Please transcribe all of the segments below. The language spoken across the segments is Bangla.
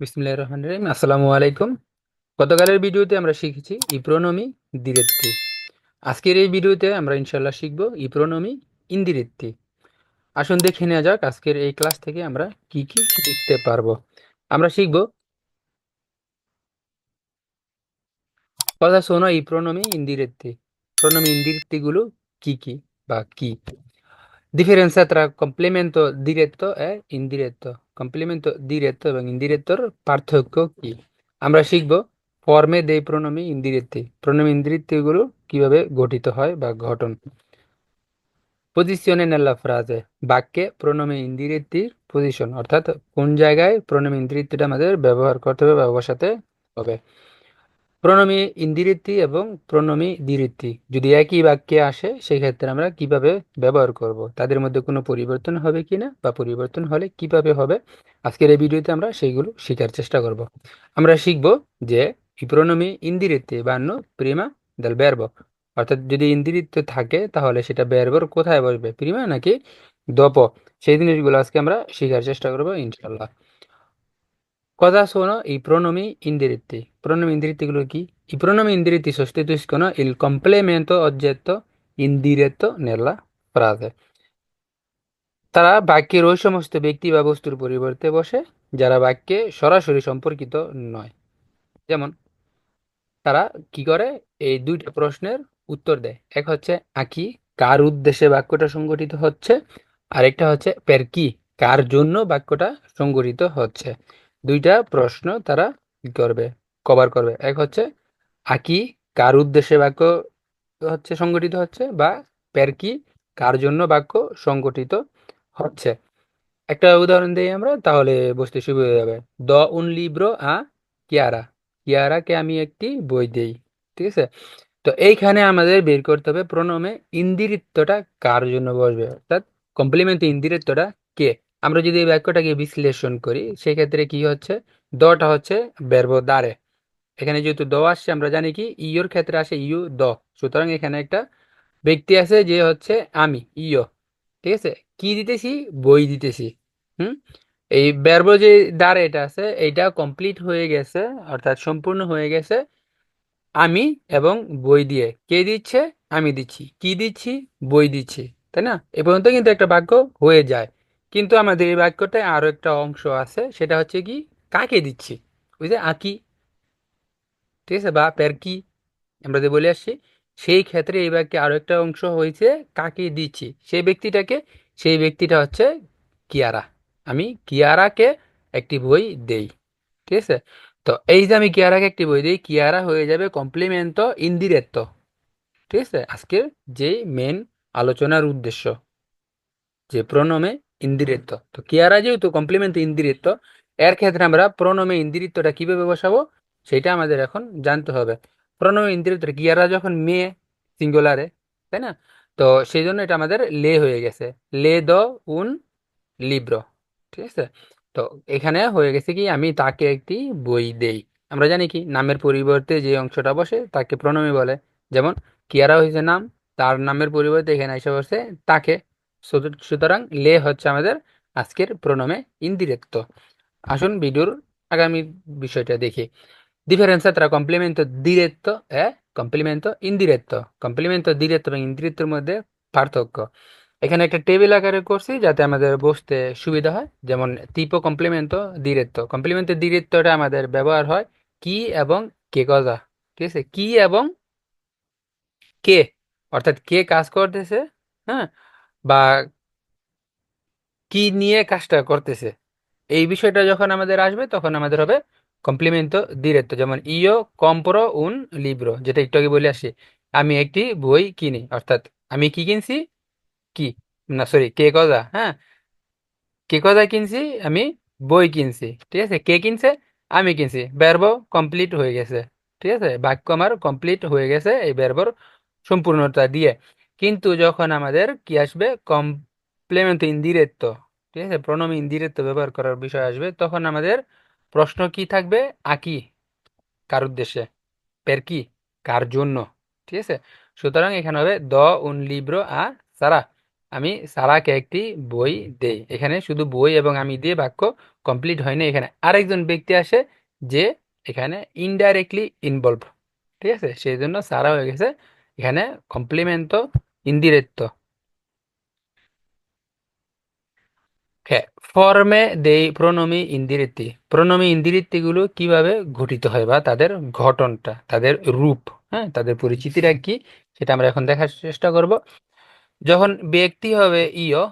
বিসমিল্লাহির রহমানির রহিম। আসসালামু আলাইকুম গতকালের ভিডিওতে আমরা শিখেছি ইপ্রোনমি দ্বিরেত্তি। আজকের এই ভিডিওতে আমরা ইনশাল্লাহ শিখব ইপ্রোনমি ইন্দিরেত্তি। আসুন দেখে নেওয়া যাক আজকের এই ক্লাস থেকে আমরা কি কি শিখতে পারব। আমরা শিখব কথা শোনো ইপ্রোনমি ইন্দিরেত্তি। প্রণমী ইন্দিরেত্তিগুলো কি কি বা কি? Differenza tra complemento diretto e indiretto. এবং ইন্দিরেত্তর পার্থক্য কি আমরা শিখব ফর্মে দেই প্রণমী ইন্দিরেত্তি প্রণমী ইন্দিরেত্তিগুলো কীভাবে গঠিত হয় বা গঠন পজিশনে নেলা ফ্রাজে বাক্যে প্রণমী ইন্দিরেত্তির পজিশন অর্থাৎ কোন জায়গায় প্রণমী ইন্দিরেত্তিটা আমাদের ব্যবহার করতে হবে বা বসাতে হবে প্রণমী ইন্দিরিত্তি এবং প্রণমী দ্বিরিত্তি যদি একই বাক্যে আসে, সেক্ষেত্রে আমরা কীভাবে ব্যবহার করব? তাদের মধ্যে কোনো পরিবর্তন হবে কিনা বা পরিবর্তন হলে কীভাবে হবে? আজকের এই ভিডিওতে আমরা সেইগুলো শেখার চেষ্টা করব। আমরা শিখব যে প্রণমী ইন্দিরিত্তি বান্য প্রিমা দেল বেরব অর্থাৎ যদি ইন্দিরিত্ব থাকে, তাহলে সেটা বেরবর কোথায় বসবে? প্রিমা নাকি দপ? সেই জিনিসগুলো আজকে আমরা শেখার চেষ্টা করব ইনশাল্লাহ Cosa sono i pronomi indiretti? Pronomi কি? I pronomi indiretti sostituiscono il complemento oggetto indiretto nella frase. তারা বাক্যের ওই সমস্ত ব্যক্তি বা বস্তুর পরিবর্তে বসে যারা বাক্যে সরাসরি সম্পর্কিত নয় যেমন তারা কি করে এই দুইটা প্রশ্নের উত্তর দেয় এক হচ্ছে আঁকি কার উদ্দেশ্যে বাক্যটা সংগঠিত হচ্ছে আরেকটা হচ্ছে পের কি কার জন্য বাক্যটা সংগঠিত হচ্ছে দুইটা প্রশ্ন তারা করবে? কভার করবে। এক হচ্ছে আকি কার উদ্দেশ্যে বাক্য হচ্ছে সংগঠিত হচ্ছে বা পের কি কার জন্য বাক্য সংগঠিত হচ্ছে? একটা উদাহরণ দিই আমরা, তাহলে বুঝতে সুবিধা যাবে। দ উন লিব্রো আ কিয়ারা। কিয়ারাকে আমি একটি বই দেই, ঠিক আছে? তো এইখানে আমাদের বের করতে হবে প্রণমে ইন্দিরিত্বটা কার জন্য বসবে? অর্থাৎ কমপ্লিমেন্ট ইন্দিরিত্বটা কে? আমরা যদি এই বাক্যটাকে বিশ্লেষণ করি, সেক্ষেত্রে কি হচ্ছে? দটা হচ্ছে বেরব দাঁড়ে এখানে যেহেতু দ আসছে, আমরা জানি কি? ইয়োর ক্ষেত্রে আসে ইউ দ। সুতরাং এখানে একটা ব্যক্তি আছে যে হচ্ছে আমি, ইয়। ঠিক আছে? কি দিতেছি? বই দিতেছি। হুম? এই বেরব যে দাঁড়ে এটা আছে, এইটা কমপ্লিট হয়ে গেছে, অর্থাৎ সম্পূর্ণ হয়ে গেছে আমি এবং বই দিয়ে। কে দিচ্ছে? আমি দিচ্ছি। কি দিচ্ছি? বই দিচ্ছি। তাই না? এ পর্যন্ত কিন্তু একটা বাক্য হয়ে যায়। কিন্তু আমাদের এই বাক্যটায় আরও একটা অংশ আছে, সেটা হচ্ছে কি, কাকে দিচ্ছি? ওই যে আঁকি। ঠিক আছে? বা পের কি? আমরা যে বলে আসছি সেই ক্ষেত্রে এই বাক্যে আরও একটা অংশ হয়েছে, কাকে দিচ্ছি? সেই ব্যক্তিটাকে, সেই ব্যক্তিটা হচ্ছে কিয়ারা। আমি কিয়ারাকে একটি বই দেই। ঠিক আছে? তো এই যে আমি কিয়ারাকে একটি বই দিই, কিয়ারা হয়ে যাবে কমপ্লিমেন্ট ইন্দিরেত্ত ঠিক আছে? আজকের যে মেন আলোচনার উদ্দেশ্য, যে প্রণমে ইন্দিরিত্ব তো কিয়ারা যেহেতু কমপ্লিমেন্ট ইন্দিরিত্ব এর ক্ষেত্রে আমরা প্রণমে ইন্দিরিত্বটা কীভাবে বসাবো? সেটা আমাদের এখন জানতে হবে। প্রণমে ইন্দিরিত্ব কিয়ারা যখন মেয়ে সিঙ্গুলারে তাই না? তো সেই জন্য এটা আমাদের লে হয়ে গেছে। লে দ উন লিব্র ঠিক আছে? তো এখানে হয়ে গেছে কি? আমি তাকে একটি বই দেই। আমরা জানি কি? নামের পরিবর্তে যে অংশটা বসে, তাকে প্রণমী বলে। যেমন, কিয়ারা হয়েছে নাম, তার নামের পরিবর্তে এখানে এসে বসে তাকে। সুতরাং লে হচ্ছে আমাদের আজকের প্রণমে ইন্দিরেত্ব আসুন ভিডিওর আগামী বিষয়টা দেখি। Differenza tra complemento diretto e complemento indiretto complemento diretto এবং ইন্দিরেত্তর মধ্যে পার্থক্য। এখানে একটা টেবিল আকারে করছি যাতে আমাদের বসতে সুবিধা হয়। যেমন tipo complemento diretto কমপ্লিমেন্ট direttoটা আমাদের ব্যবহার হয় কি এবং কে কথা ঠিক আছে? কি এবং কে। অর্থাৎ কে কাজ করতেছে হ্যাঁ? বা কি নিয়ে কাজটা করতেছে? এই বিষয়টা যখন আমাদের আসবে, তখন আমাদের হবে কমপ্লিমেন্টো ডিরেক্টো যেমন ইও কম্প্রো উন লিব্রো যেটা একটু আগে বলে আসি। আমি একটি বই কিনি, অর্থাৎ আমি কি কিনছি? কি? না সরি কে কথা হ্যাঁ? কে কথা কিনছি? আমি বই কিনছি, ঠিক আছে? কে কিনছে? আমি কিনছি। ব্যর্ব কমপ্লিট হয়ে গেছে, ঠিক আছে? বাক্য আমার কমপ্লিট হয়ে গেছে, এই ব্যর্বর সম্পূর্ণতা দিয়ে। কিন্তু যখন আমাদের কি আসবে? কমপ্লিমেন্ট ইন্দিরেত্ব ঠিক আছে? প্রণমী ইন্দিরেত্ব ব্যবহার করার বিষয় আসবে, তখন আমাদের প্রশ্ন কি থাকবে? আকি কার উদ্দেশ্যে? পের কি? কার জন্য? ঠিক আছে? সুতরাং এখানে হবে দ, উন, লিব্রো, আ, সারা। আমি সারাকে একটি বই দেই। এখানে শুধু বই এবং আমি দিয়ে বাক্য কমপ্লিট হয়নি এখানে। আরেকজন ব্যক্তি আসে যে এখানে ইনডাইরেক্টলি ইনভলভ ঠিক আছে? সেই জন্য সারা হয়ে গেছে। এখানে কমপ্লিমেন্ট ইন্দিরেত্ত ফর্মে দেই প্রণমী ইন্দিরিত্তি প্রণমী ইন্দিরিত্তিগুলো কীভাবে গঠিত হয় বা তাদের ঘটনটা তাদের রূপ হ্যাঁ তাদের পরিচিতিটা কি, সেটা আমরা এখন দেখার চেষ্টা করব। যখন ব্যক্তি হবে ইয়,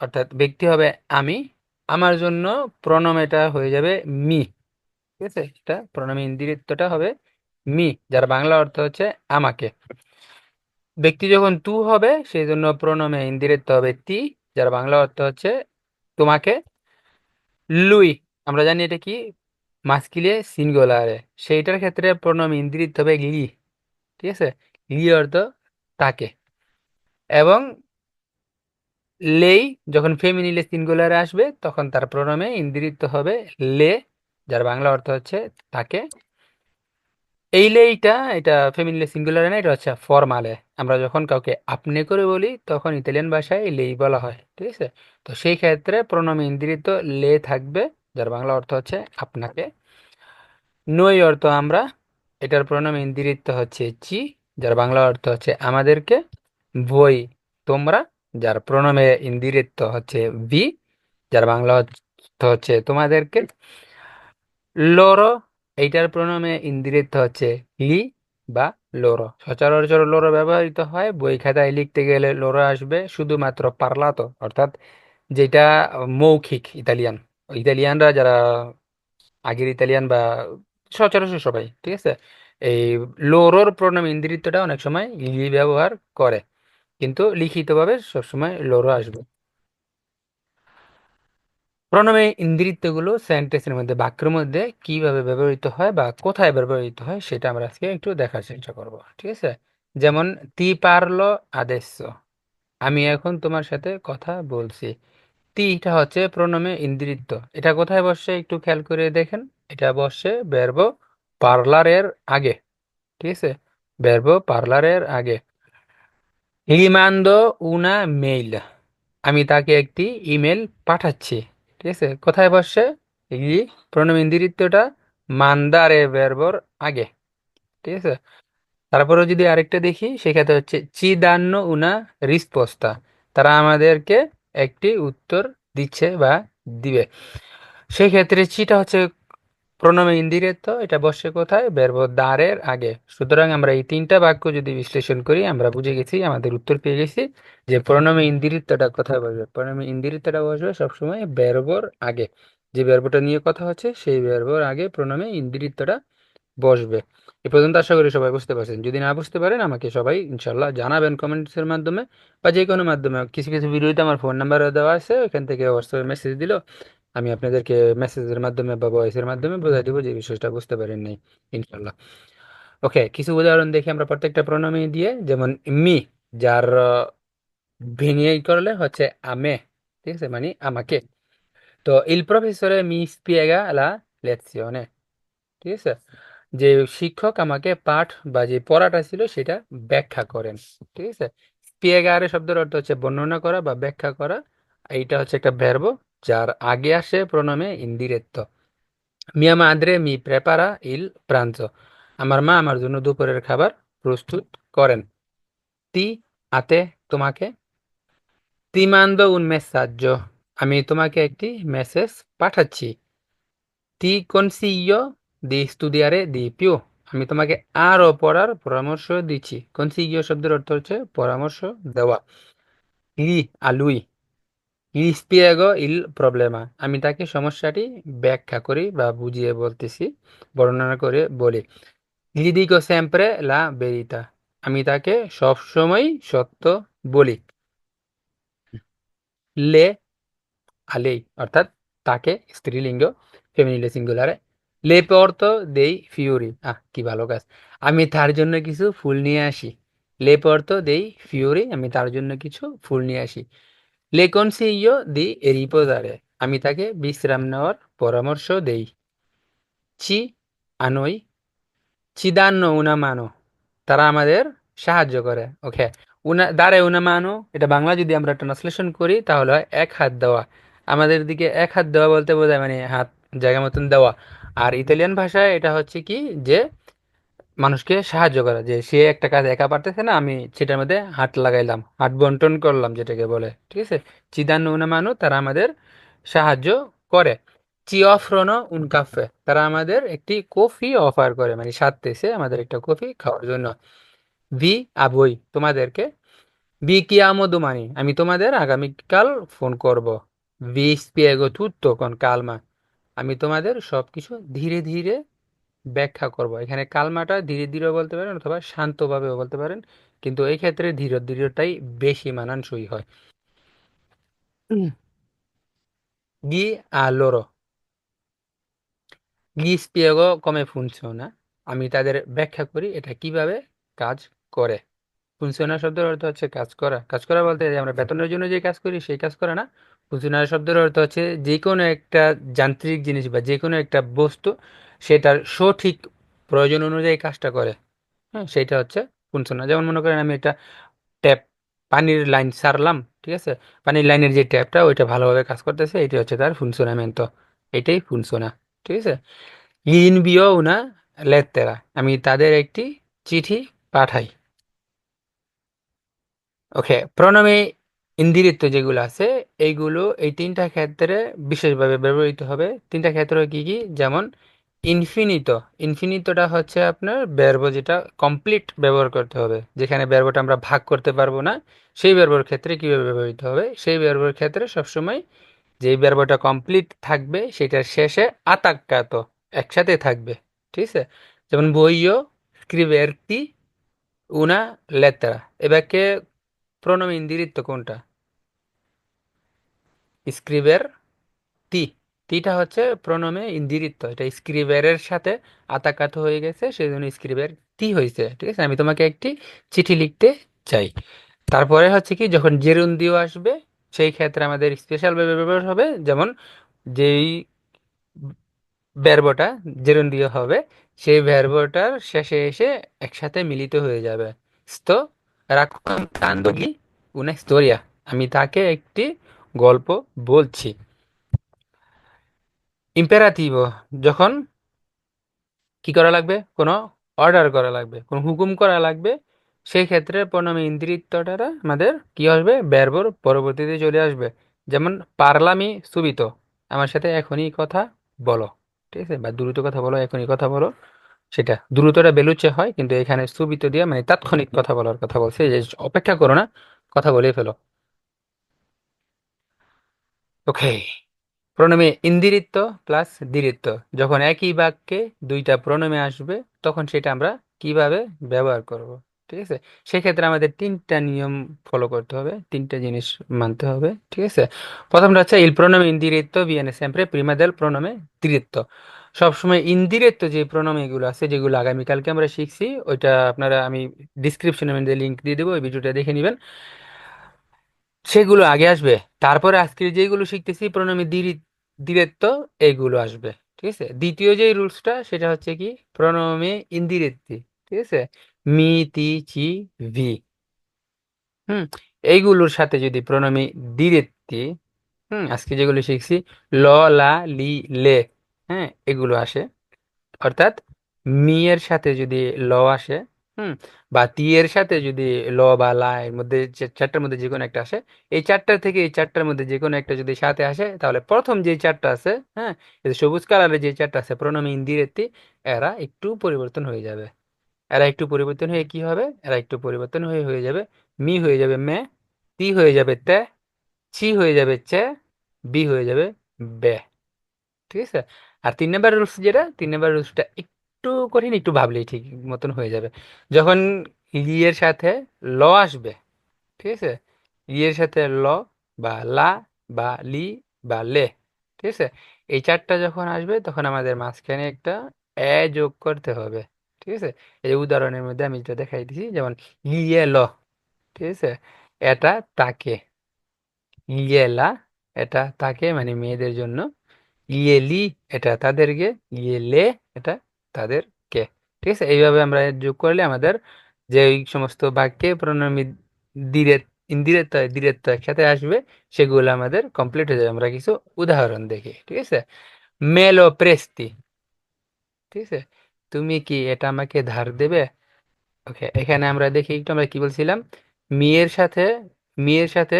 অর্থাৎ ব্যক্তি হবে আমি, আমার জন্য প্রণম এটা হয়ে যাবে মি, ঠিক আছে? এটা প্রণমী ইন্দিরিত্বটা হবে মি, যার বাংলা অর্থ হচ্ছে আমাকে। ব্যক্তি যখন তু হবে সেই জন্য প্রণমে ইন্দিরিত্ব হবে তি, যার বাংলা অর্থ হচ্ছে তোমাকে লুই। আমরা জানি এটা কি? মাস্কিলে সিঙ্গুলারে সেইটার ক্ষেত্রে প্রণম ইন্দ্রিত হবে লি। ঠিক আছে? লি অর্থ তাকে। এবং লেই যখন ফেমিনিলে সিঙ্গুলারে আসবে, তখন তার প্রণমে ইন্দ্রিত হবে লে, যার বাংলা অর্থ হচ্ছে তাকে। এই লেইটা এটা ফেমিনিলে সিঙ্গুলারে না, এটা হচ্ছে ফর্মালে আমরা যখন কাউকে আপনি করে বলি, তখন ইতালিয়ান ভাষায় লেই বলা হয়, ঠিক আছে? তো সেই ক্ষেত্রে প্রণমে ইন্দ্রিত লে থাকবে, যার বাংলা অর্থ হচ্ছে আপনাকে। নই অর্থ আমরা, এটার প্রণাম ইন্দিরিত্ব হচ্ছে চি, যার বাংলা অর্থ হচ্ছে আমাদেরকে। বই তোমরা, যার প্রণমে ইন্দিরিত্ব হচ্ছে ভি, যার বাংলা অর্থ হচ্ছে তোমাদেরকে। লোরো এইটার প্রণামে ইন্দিরিত্ব হচ্ছে লি বা লোরো। সচরাচর লোরো ব্যবহৃত হয়, বই খাতায় লিখতে গেলে লোরো আসবে, শুধুমাত্র পারলাতো, অর্থাৎ যেটা মৌখিক ইতালিয়ান। ইতালিয়ানরা যারা, আগের ইতালিয়ান বা সচরাচর সবাই, ঠিক আছে? এই লোরোর প্রণাম ইন্দ্রিতটা অনেক সময় লি ব্যবহার করে, কিন্তু লিখিতভাবে সবসময় লোরো আসবে। প্রণমে ইন্দ্রিতগুলো সেন্টেন্সের মধ্যে বাক্যের মধ্যে কীভাবে ব্যবহৃত হয় বা কোথায় ব্যবহৃত হয় সেটা আমরা আজকে একটু দেখার চেষ্টা করব, ঠিক আছে? যেমন, তি পারল আদেশ আমি এখন তোমার সাথে কথা বলছি। তিটা হচ্ছে প্রণমে ইন্দ্রিত্ব এটা কোথায় বসে একটু খেয়াল করে দেখেন। এটা বসে বেরব পার্লারের আগে, ঠিক আছে? বেরব পার্লারের আগে। লিমান্দো উনা মেইল। আমি তাকে একটি ইমেল পাঠাচ্ছি। ঠিক আছে? কোথায় বসে ই প্রণম ইন্দ্রিতটা মান্দারে বেরবর আগে, ঠিক আছে? তারপরে যদি আরেকটা দেখি, সেক্ষেত্রে হচ্ছে চিদান্ন উনা রিস্পোস্তা তারা আমাদেরকে একটি উত্তর দিচ্ছে বা দিবে। সেই ক্ষেত্রে চিটা হচ্ছে প্রণমে ইন্দিরেত্ব এটা বসে কোথায়? বেরব দ্বারের আগে। সুতরাং আমরা এই তিনটা বাক্য যদি বিশ্লেষণ করি, আমরা বুঝে গেছি, আমাদের উত্তর পেয়ে গেছি যে প্রণমে ইন্দিরিত্বটা কোথায় বসবে? প্রণমে ইন্দিরিত্বটা বসবে সবসময় বেরবর আগে। যে বেরবটা নিয়ে কথা হচ্ছে, সেই বেরবর আগে প্রণমে ইন্দিরিত্বটা বসবে। এ পর্যন্ত আশা করি সবাই বুঝতে পারছেন। যদি না বুঝতে পারেন, আমাকে সবাই ইনশাল্লাহ জানাবেন কমেন্টসের মাধ্যমে বা যে কোনো মাধ্যমে। কিছু কিছু ভিডিওতে আমার ফোন নাম্বারও দেওয়া আছে, ওখান থেকে হোয়াটসঅ্যাপে মেসেজ দিল। আমি আপনাদেরকে মেসেজের মাধ্যমে বা ভয়েসের মাধ্যমে বোঝাই দেবো যে বিষয়টা বুঝতে পারেন নাই ইনশাল্লাহ ওকে, কিছু উদাহরণ দেখি আমরা প্রত্যেকটা প্রণামী দিয়ে। যেমন মি যার ভিনিয়ে করলে হচ্ছে আমে ঠিক আছে? মানে আমাকে তো ইল প্রফেসরে মি স্পিয়েগা লা লেzione ঠিক আছে? যে শিক্ষক আমাকে পাঠ বা যে পড়াটা ছিল সেটা ব্যাখ্যা করেন, ঠিক আছে? স্পিয়েগারে শব্দের অর্থ হচ্ছে বর্ণনা করা বা ব্যাখ্যা করা। এইটা হচ্ছে একটা ভ্যারব যার আগে আসে প্রণমে ইন্দিরেত্ব মিয়া মাদ্রে মি প্রেপারা ইল প্রাঞ্চ আমার মা আমার জন্য দুপুরের খাবার প্রস্তুত করেন তি আতে তোমাকে তি মান্দো উন মেসাজ্য আমি তোমাকে একটি মেসেজ পাঠাচ্ছি তি consiglio di studiare দি পিও আমি তোমাকে আরও পড়ার পরামর্শ দিচ্ছি consiglio শব্দের অর্থ হচ্ছে পরামর্শ দেওয়া লি আলুই লি spiego il problema আমি তাকে সমস্যাটি ব্যাখ্যা করি বা বুঝিয়ে বলতেছি, বর্ণনা করে বলি। Dico sempre la verità। আমি তাকে সবসময় সত্য বলি। লে আলেই অর্থাৎ তাকে স্ত্রীলিঙ্গ ফেমিনিলে সিঙ্গুলারে লে পর্তো দেই ফিউরি আহ, কি ভালো কাজ। আমি তার জন্য কিছু ফুল নিয়ে আসি। লে পর্তো দেই ফিউরি আমি তার জন্য কিছু ফুল নিয়ে আসি। লে কনসিglio দি রিপোজারে আমি তাকে বিশ্রাম নেওয়ার পরামর্শ দেই চি আনোই চি দান্ন উনা মানো তারা আমাদের সাহায্য করে ওকে উনা দাঁড়ে উনা মানো এটা বাংলা যদি আমরা ট্রান্সলেশন করি, তাহলে হয় এক হাত দেওয়া। আমাদের দিকে এক হাত দেওয়া বলতে বোঝায় মানে হাত, জায়গা মতন দেওয়া। আর ইতালিয়ান ভাষায় এটা হচ্ছে কি যে মানুষকে সাহায্য করা যে সে একটা কাজ একা পারতেছে না, আমি সেটার মধ্যে হাত লাগাইলাম, হাত বন্টন করলাম যেটাকে বলে, ঠিক আছে? চিদান উনা মানো তারা আমাদের সাহায্য করে। চি অফরনো উন কাফে তারা আমাদের একটি কফি অফার করে মানে সাথে আমাদের একটা কফি খাওয়ার জন্য। ভি আবই, তোমাদেরকে? chiamo domani আমি তোমাদের আগামীকাল ফোন করব। ভি spiego tutto con calma আমি তোমাদের সবকিছু ধীরে ধীরে ব্যাখ্যা করব। এখানে কালমাটা ধীরে ধীরে বলতে পারেন অথবা শান্তভাবেও বলতে পারেন, কিন্তু এই ক্ষেত্রে ধীরে ধীরেটাই বেশি মানানসই হয়। গি a loro gli spiego come funziona আমি তাদের ব্যাখ্যা করি এটা কীভাবে কাজ করে। ফুনকশনাল শব্দের অর্থ হচ্ছে কাজ করা। কাজ করা বলতে আমরা বেতনের জন্য যে কাজ করি সেই কাজ করা না। ফুনকশনাল শব্দের অর্থ হচ্ছে যে কোনো একটা যান্ত্রিক জিনিস বা যে কোনো একটা বস্তু সেটার সঠিক প্রয়োজন অনুযায়ী কাজটা করে। হ্যাঁ সেটা হচ্ছে ফুনকশনাল যেমন মনে করেন আমি একটা ট্যাপ, পানির লাইন সারলাম, ঠিক আছে? পানির লাইনের যে ট্যাপটা, ওইটা ভালোভাবে কাজ করতেছে, এটি হচ্ছে তার ফুনকশনামেন্তো এটাই ফুনকশনা ঠিক আছে? ইনভিও উনা লেত্তেরা আমি তাদের একটি চিঠি পাঠাই। ওকে, প্রণমী ইন্দিরিত্ব যেগুলো আছে, এইগুলো এই তিনটা ক্ষেত্রে বিশেষভাবে ব্যবহৃত হবে। তিনটা ক্ষেত্র কি কি? যেমন ইনফিনিতো ইনফিনিতোটা হচ্ছে আপনার ব্যর্ব যেটা কমপ্লিট ব্যবহার করতে হবে। যেখানে ব্যর্বটা আমরা ভাগ করতে পারব না, সেই ব্যর্বর ক্ষেত্রে কীভাবে ব্যবহৃত হবে? সেই ব্যর্বর ক্ষেত্রে সবসময় যেই ব্যর্বটা কমপ্লিট থাকবে, সেটার শেষে আতাক্কাতো একসাথে থাকবে, ঠিক আছে? যেমন বইও স্ক্রিভেরটি উনা লেত্রা। এবারকে প্রণমী ইন্দিরিত্ব কোনটা? স্ক্রিবের তি তিটা হচ্ছে প্রণমে ইন্দিরিত্ব এটা স্ক্রিবেরের সাথে আতাকাত হয়ে গেছে সেই জন্য স্ক্রিবের টি হয়েছে, ঠিক আছে? আমি তোমাকে একটি চিঠি লিখতে চাই। তারপরে হচ্ছে কি, যখন জেরুন্দিও আসবে, সেই ক্ষেত্রে আমাদের স্পেশাল ব্যবহার হবে, যেমন যেই ভার্বটা জেরুন্দিও হবে, সেই ভার্বটার শেষে এসে একসাথে মিলিত হয়ে যাবে। sto raccontandogli una storia আমি তাকে একটি গল্প বলছি। ইম্পেরাটিভো, যখন কি করা লাগবে? কোনো অর্ডার করা লাগবে, কোনো হুকুম করা লাগবে, সেই ক্ষেত্রে প্রণমী ইন্দ্রিত্বটা আমাদের কি আসবে? ব্যর্বর পরবর্তীতে চলে আসবে। যেমন পারলামি সুবিত, আমার সাথে এখনই কথা বলো। ঠিক আছে? বা দ্রুত কথা বলো, এখনই কথা বলো। সেটা দ্রুতটা বেলুচে হয়, কিন্তু এখানে সুবিত দিয়ে মানে তাৎক্ষণিক কথা বলার কথা বলছে, যে অপেক্ষা করো না, কথা বলে ফেলো। ওকে প্রণমে ইন্দিরিত্ব প্লাস দিরিত্ব যখন একই বাক্যে দুইটা প্রণমে আসবে, তখন সেটা আমরা কীভাবে ব্যবহার করব? ঠিক আছে? সেক্ষেত্রে আমাদের তিনটা নিয়ম ফলো করতে হবে, তিনটা জিনিস মানতে হবে, ঠিক আছে? প্রথমটা হচ্ছে ইল প্রণমে ইন্দিরিত্ব sempre prima del প্রণমে দিরিত্ব সবসময় ইন্দিরিত্ব যে প্রণমে এগুলো আছে, যেগুলো আগামীকালকে আমরা শিখছি, ওইটা আপনারা আমি ডিসক্রিপশনে মধ্যে লিঙ্ক দিয়ে দেবো, ওই ভিডিওটা দেখে নেবেন। সেগুলো আগে আসবে। তারপরে আজকে যেগুলো শিখতেছি প্রণমী দিরেত্ব এইগুলো আসবে, ঠিক আছে? দ্বিতীয় যে রুলসটা, সেটা হচ্ছে কি? প্রণমী ইন্দিরেত্তি ঠিক আছে? মি, তি, চি, ভি। হুম? এইগুলোর সাথে যদি প্রণমী দিরেত্তি হুম? আজকে যেগুলো শিখছি, ল, লা, লি, লে হ্যাঁ? এগুলো আসে। অর্থাৎ মি এর সাথে যদি ল আসে হুম, বা তি এর সাথে যদি ল বা লা এর মধ্যে যে চারটার মধ্যে যে কোনো একটা আসে, এই চারটার থেকে এই চারটার মধ্যে যে কোনো একটা যদি সাথে আসে, তাহলে প্রথম যে চারটা আছে হ্যাঁ এই যে সবুজ কালারের যে চারটা আছে, প্রণমী ইন্দিরেতি এরা একটু পরিবর্তন হয়ে যাবে। এরা একটু পরিবর্তন হয়ে কি হবে? এরা একটু পরিবর্তন হয়ে হয়ে যাবে মি হয়ে যাবে মে, তি হয়ে যাবে তে, ছি হয়ে যাবে চে, বি হয়ে যাবে বে। ঠিক আছে? আর তিন নাম্বার রুলস যেটা, তিন নাম্বার রুলসটা একটু কঠিন একটু ভাবলেই ঠিক মতন হয়ে যাবে। যখন এর সাথে ল আসবে, ঠিক আছে? এর সাথে ল বা লা বা লি বা লে, ঠিক আছে? এই চারটা যখন আসবে, তখন আমাদের মাঝখানে একটা এ যোগ করতে হবে, ঠিক আছে? এই উদাহরণের মধ্যে আমি যেটা দেখাই দিছি, যেমন লিয়ে ল, ঠিক আছে? এটা তাকে লিয়ে লা এটা তাকে মানে মেয়েদের জন্য ইয়েলি এটা তাদেরকে ইয়েলে এটা তাদেরকে ঠিক আছে? এইভাবে আমরা যোগ করলে আমাদের যে ওই সমস্ত বাক্যে প্রণমী দিরেত, ইন্দিরেত্ত, দিরেত্ত একসাথে আসবে, সেগুলো আমাদের কমপ্লিট হয়ে যাবে। আমরা কিছু উদাহরণ দেখি, ঠিক আছে? মেলো প্রেস্তি। ঠিক আছে? তুমি কি এটা আমাকে ধার দেবে? ওকে এখানে আমরা দেখি একটু আমরা কি বলছিলাম? মেয়ের সাথে মেয়ের সাথে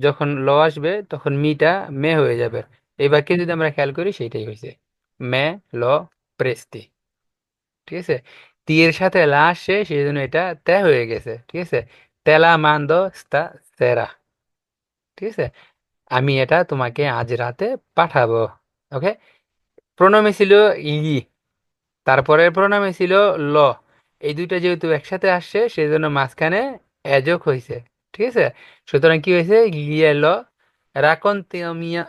যখন ল আসবে, তখন মিটা মে হয়ে যাবে। এই বাক্যে যদি আমরা খেয়াল করি সেটাই হয়েছে। মে ল প্রেস্তি। ঠিক আছে? তীর সাথে লা আসছে সেই জন্য এটা তে হয়ে গেছে, ঠিক আছে? তেলা মান্দো স্তা সেরা, ঠিক আছে? আমি এটা তোমাকে আজ রাতে পাঠাবো, ওকে? প্রণমে ছিল ই, তারপরের প্রণামে ছিল ল, এই দুইটা যেহেতু একসাথে আসছে, সেই জন্য মাঝখানে এজক হয়েছে, ঠিক আছে? সুতরাং কি হয়েছে? গিয়ে ল রাকন্তিয়ামিয়া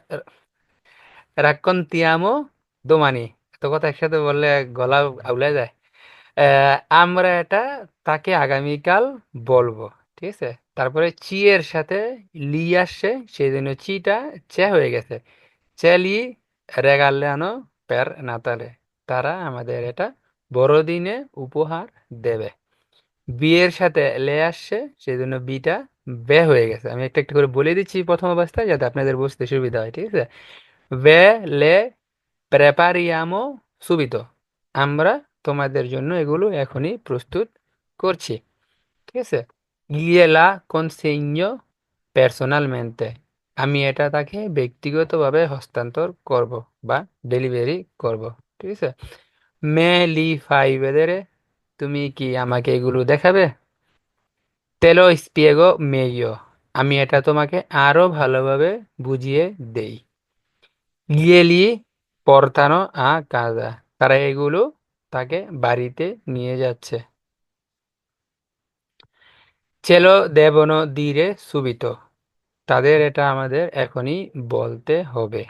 রাকন্তিয়ামো দোমানি এত কথা একসাথে বললে গলা আউলে যায়। আমরা এটা তাকে আগামীকাল বলব, ঠিক আছে? তারপরে চি এর সাথে লি আসছে, সেই জন্য চিটা চে হয়ে গেছে। চেলি রেগালানো পের নাতালে, তারা আমাদের এটা বড়দিনে উপহার দেবে। বিয়ের সাথে লে আসছে, সেই জন্য বিটা বে হয়ে গেছে। আমি একটা একটা করে বলে দিচ্ছি প্রথম অবস্থায়, যাতে আপনাদের বুঝতে সুবিধা হয়, ঠিক আছে? বে, লে প্রেপারিয়ামো সুবিতো আমরা তোমাদের জন্য এগুলো এখনই প্রস্তুত করছি। ঠিক আছে? গিয়েলা কনসেইño personalmente আমি এটা তাকে ব্যক্তিগতভাবে হস্তান্তর করব বা ডেলিভারি করব। ঠিক আছে? মে লি ফাই vedere তুমি কি আমাকে এগুলো দেখাবে? তেলো স্পিয়েগো মেইও আমি এটা তোমাকে আরও ভালোভাবে বুঝিয়ে দেই। গিয়েলি পরতানো আ কাজা তারা এগুলো তাকে বাড়িতে নিয়ে যাচ্ছে। চেলো দেবন দিরে সুবিত। তাদের এটা আমাদের এখনই বলতে হবে।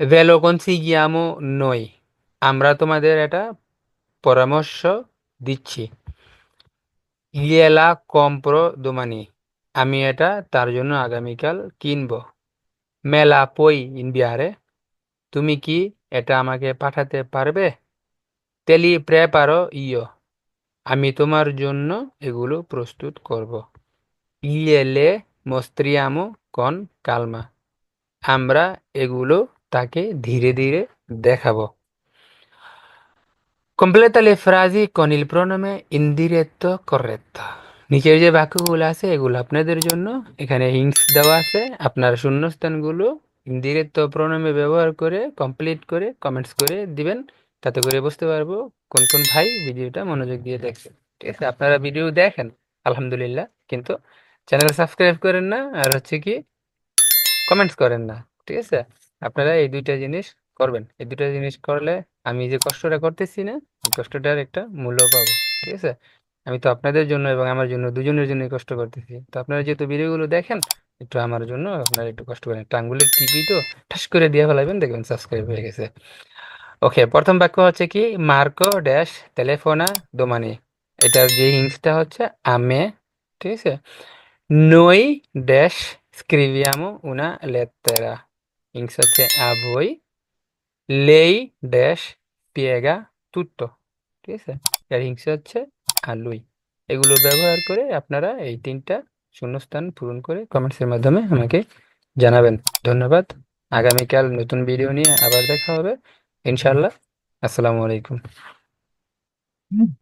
ভেলো কনসিগিয়ামো নই। আমরা তোমাদের এটা পরামর্শ দিচ্ছি। ইয়েলা কম্প্রো দোমানি। আমি এটা তার জন্য আগামীকাল কিনবো। মেলা পই ইন্ডিয়ারে তুমি কি এটা আমাকে পাঠাতে পারবে? তেলি প্রেপারো ইয়ো। আমি তোমার জন্য এগুলো প্রস্তুত করব। ইয়েলে মোস্ত্রিয়ামো কন কালমা। আমরা এগুলো তাকে ধীরে ধীরে দেখাবো। Completa le frasi con il pronome indiretto. নিচের যে বাক্যগুলো আছে, এগুলো আপনাদের জন্য। এখানে হিংস দেওয়া আছে। আপনার শূন্যস্থানগুলো ইন্দিরেত্ত প্রণামে ব্যবহার করে কমপ্লিট করে কমেন্টস করে দিবেন। তাতে করে বুঝতে পারব কোন কোন ভাই ভিডিওটা মনোযোগ দিয়ে দেখছেন ঠিক আছে, আপনারা ভিডিও দেখেন, আলহামদুলিল্লাহ। কিন্তু চ্যানেল সাবস্ক্রাইব করেন না, আর হচ্ছে কি কমেন্টস করেন না। ঠিক আছে, আপনারা এই দুইটা জিনিস করবেন। এই দুইটা জিনিস করলে আমি যে কষ্টটা করতেছি না কষ্টটার একটা মূল্য পাবো। ঠিক আছে আমি তো আপনাদের জন্য এবং আমার জন্য দুজনের জন্য কষ্ট করতেছি। তো আপনারা যেহেতু ভিডিওগুলো দেখেন, একটু আমার জন্য আপনারা একটু কষ্ট করেন। একটা আঙ্গুলের তো ঠাস করে দিয়ে ফেলাবেন দেখবেন সাবস্ক্রাইব হয়ে গেছে। ওকে প্রথম বাক্য হচ্ছে কি? মার্কো ড্যাশ টেলিফোনা দোমানি। এটার যে হিংসটা হচ্ছে, আমে ঠিক আছে? নই ড্যাশ scriviamo উনা লেতেরা হিংস হচ্ছে a লেই ড্যাশ পিয়েগা tutto ঠিক আছে? এর হিংস হচ্ছে a লুই। এগুলো ব্যবহার করে আপনারা এই তিনটা শূন্যস্থান পূরণ করে কমেন্টসের মাধ্যমে আমাকে জানাবেন। ধন্যবাদ। আগামীকাল নতুন ভিডিও নিয়ে আবার দেখা হবে। ইনশাল্লাহ আসসালামু আলাইকুম।